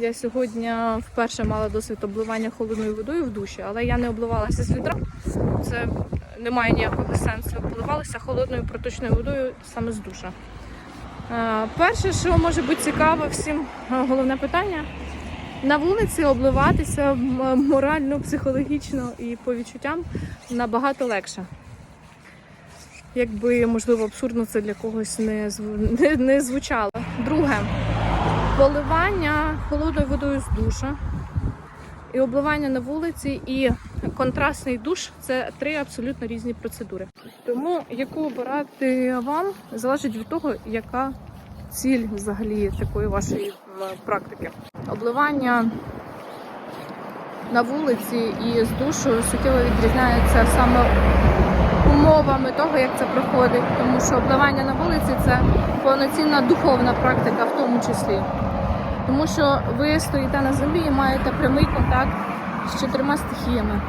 Я сьогодні вперше мала досвід обливання холодною водою в душі, але я не обливалася з відра. Це не має ніякого сенсу. Обливалася холодною проточною водою саме з душа. Е, Перше, що може бути цікаво всім, е, головне питання. На вулиці обливатися морально, психологічно і по відчуттям набагато легше. Якби, можливо, абсурдно це для когось не, зв- не, не звучало. Друге, поливання холодною водою з душа і обливання на вулиці, і контрастний душ це три абсолютно різні процедури. Тому яку обирати вам залежить від того, яка ціль взагалі такої вашої практики. Обливання на вулиці і з душу суттєво відрізняється саме умовами того, як це проходить, тому що обливання на вулиці це повноцінна духовна практика в тому числі. Тому що ви стоїте на землі і маєте прямий контакт з чотирма стихіями.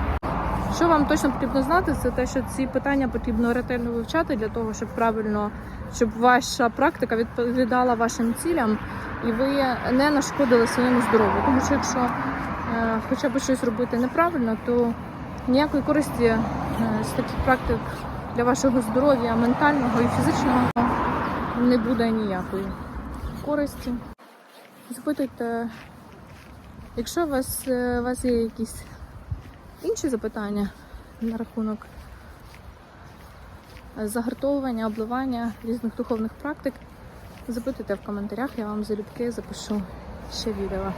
Що вам точно потрібно знати, це те, що ці питання потрібно ретельно вивчати для того, щоб правильно, щоб ваша практика відповідала вашим цілям і ви не нашкодили своєму здоров'ю. Тому що якщо хоча б щось робити неправильно, то ніякої користі е, з таких практик для вашого здоров'я ментального і фізичного не буде ніякої користі. Запитуйте, якщо у вас, е, у вас є якісь інші запитання на рахунок загартовування, обливання різних духовних практик, запитуйте в коментарях, я вам залюбки запишу ще відео.